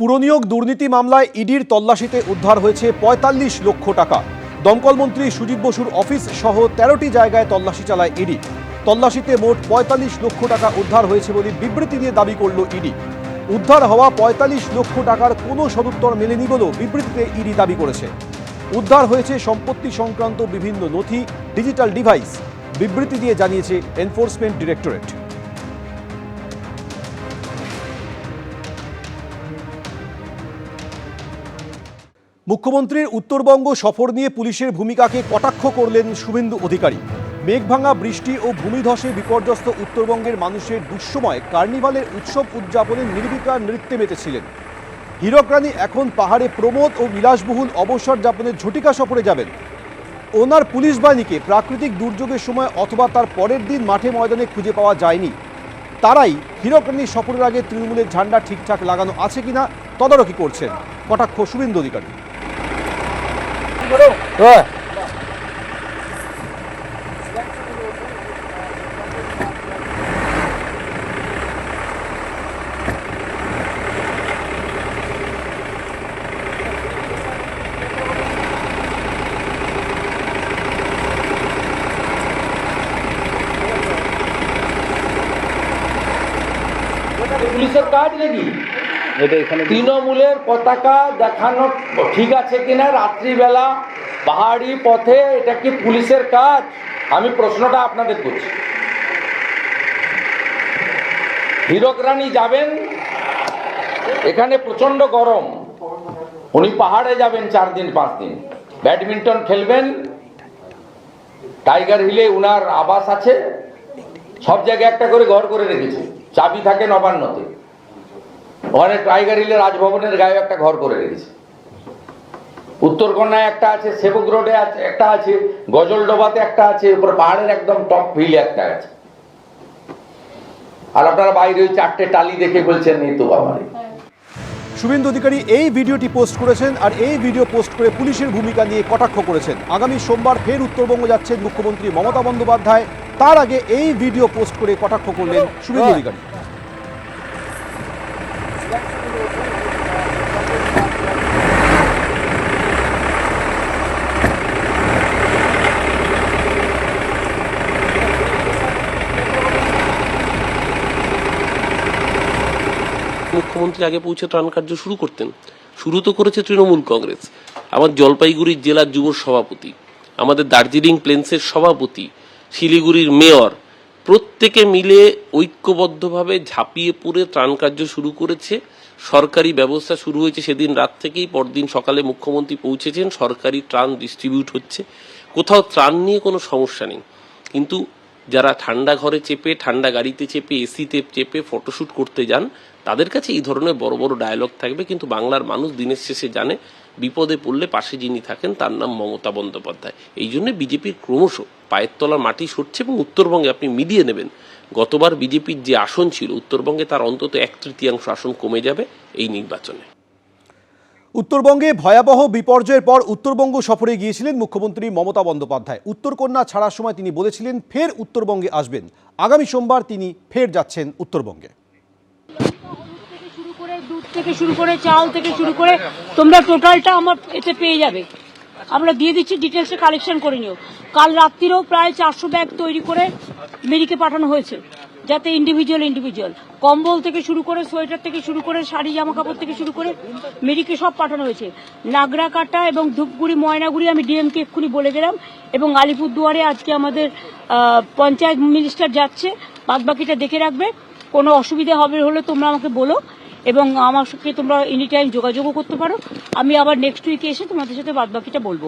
পুরনিয়োগ দুর্নীতি মামলায় ইডির তল্লাশিতে উদ্ধার হয়েছে পঁয়তাল্লিশ লক্ষ টাকা। দমকল মন্ত্রী সুজিত বসুর অফিস সহ তেরোটি জায়গায় তল্লাশি চালায় ইডি। তল্লাশিতে মোট পঁয়তাল্লিশ লক্ষ টাকা উদ্ধার হয়েছে বলে বিবৃতি দিয়ে দাবি করল ইডি। উদ্ধার হওয়া পঁয়তাল্লিশ লক্ষ টাকার কোনো সদুত্তর মেলেনি বলেও বিবৃতিতে ইডি দাবি করেছে। উদ্ধার হয়েছে সম্পত্তি সংক্রান্ত বিভিন্ন নথি, ডিজিটাল ডিভাইস, বিবৃতি দিয়ে জানিয়েছে এনফোর্সমেন্ট ডিরেক্টরেট। মুখ্যমন্ত্রীর উত্তরবঙ্গ সফর নিয়ে পুলিশের ভূমিকাকে কটাক্ষ করলেন শুভেন্দু অধিকারী। মেঘভাঙা বৃষ্টি ও ভূমিধসে বিপর্যস্ত উত্তরবঙ্গের মানুষের দুঃসময় কার্নিভালের উৎসব উদযাপনে নির্বিকার নৃত্যে মেতেছিলেন। হীরকরানী এখন পাহাড়ে প্রমোদ ও বিলাসবহুল অবসর যাপনের ঝটিকা সফরে যাবেন। ওনার পুলিশ বাহিনীকে প্রাকৃতিক দুর্যোগের সময় অথবা তার পরের দিন মাঠে ময়দানে খুঁজে পাওয়া যায়নি। তারাই হীরকরানী সফরের আগে তৃণমূলের ঝান্ডা ঠিকঠাক লাগানো আছে কিনা তদারকি করছেন। কটাক্ষ শুভেন্দু অধিকারী। পুলিশের কাজ নাকি এটা এখানে তৃণমূলের পতাকা দেখানো ঠিক আছে কিনা? রাত্রিবেলা, পাহাড়ি পথে, এটা কি পুলিশের কাজ? আমি প্রশ্নটা আপনাদের করছি। হীরক রানী যাবেন? এখানে প্রচণ্ড গরম। উনি পাহাড়ে যাবেন চার দিন, পাঁচ দিন। ব্যাডমিন্টন খেলবেন। টাইগার হিলে উনার আবাস আছে। সব জায়গায় একটা করে ঘর করে রেখেছে। চাবি থাকে নবান্নতে। ওখানে টাইগার হিলে রাজভবনের গায়ে একটা ঘর করে রেখেছে। উত্তরকন্যায় একটা আছে, সেবক রোডে আছে, একটা আছে গজলডোবাতে একটা আছে, উপর পাহাড়ের একদম টপ হিলে একটা আছে। আর আপনারা বাইরে ওই চারটে টালি দেখে বলছেন, এই তো বাবারে শুভেন্দু অধিকারী এই ভিডিওটি পোস্ট করেছেন আর এই ভিডিও পোস্ট করে পুলিশের ভূমিকা নিয়ে কটাক্ষ করেছেন। আগামী সোমবার ফের উত্তরবঙ্গ যাচ্ছেন মুখ্যমন্ত্রী মমতা বন্দ্যোপাধ্যায়। তার আগে এই ভিডিও পোস্ট করে কটাক্ষ করলেন শুভেন্দু অধিকারী। মুখ্যমন্ত্রী আগে পৌঁছে ত্রাণ কার্য শুরু করতেন। শুরু তো করেছে তৃণমূল কংগ্রেস। আমার জলপাইগুড়ির জেলার যুব সভাপতি, আমাদের দার্জিলিং প্লেন্সের সভাপতি, শিলিগুড়ির মেয়র, প্রত্যেকে মিলে ঐক্যবদ্ধভাবে ঝাঁপিয়ে পড়ে ত্রাণ কার্য শুরু করেছে। সরকারি ব্যবস্থা শুরু হয়েছে সেদিন রাত থেকেই, পরদিন সকালে মুখ্যমন্ত্রী পৌঁছেছেন, সরকারি ত্রাণ ডিস্ট্রিবিউট হচ্ছে। কোথাও ত্রাণ নিয়ে কোনো সমস্যা নেই। কিন্তু যারা ঠান্ডা ঘরে চেপে, ঠান্ডা গাড়িতে চেপে এসিতে চেপে ফটোশ্যুট করতে যান তাদের কাছে এই ধরনের বড় বড় ডায়লগ থাকবে, কিন্তু বাংলার মানুষ দিনের শেষে জানে বিপদে পড়লে পাশে যিনি থাকেন তার নাম মমতা বন্দ্যোপাধ্যায়। এই জন্য বিজেপির ক্রমশ পায়ের তলার মাটি সরছে এবং উত্তরবঙ্গে আপনি মিলিয়ে নেবেন। গতবার বিজেপির যে আসন ছিল, উত্তরবঙ্গে তার অন্তত এক তৃতীয়াংশ আসন কমে যাবে এই নির্বাচনে। উত্তরবঙ্গে ভয়াবহ বিপর্যয়ের পর উত্তরবঙ্গ সফরে গিয়েছিলেন মুখ্যমন্ত্রী মমতা বন্দ্যোপাধ্যায়। উত্তরকন্যা ছাড়ার সময় তিনি বলেছিলেন, ফের উত্তরবঙ্গে আসবেন। আগামী সোমবার তিনি ফের যাচ্ছেন উত্তরবঙ্গে। করে, দুধ থেকে শুরু করে, চাল থেকে শুরু করে, তোমরা টোটালটা আমার এতে পেয়ে যাবে। আমরা দিয়ে দিচ্ছি ডিটেলসে কালেকশন করে নিও। কাল রাত্রিরেও প্রায় চারশো ব্যাগ তৈরি করে মেরিকে পাঠানো হয়েছে, যাতে ইন্ডিভিজুয়াল ইন্ডিভিজুয়াল কম্বল থেকে শুরু করে, সোয়েটার থেকে শুরু করে, শাড়ি জামা কাপড় থেকে শুরু করে মেরিকে সব পাঠানো হয়েছে। নাগরা কাটা এবং ধূপগুড়ি, ময়নাগুড়ি আমি ডিএমকে এক্ষুনি বলে গেলাম এবং আলিপুরদুয়ারে আজকে আমাদের পঞ্চায়েত মিনিস্টার যাচ্ছে। বাদবাকিটা দেখে রাখবে। কোনো অসুবিধা হবে হলে তোমরা আমাকে বলো। এবং আমার সঙ্গে তোমরা এনি টাইম যোগাযোগও করতে পারো। আমি আবার নেক্সট উইকে এসে তোমাদের সাথে বাদবাকিটা বলব।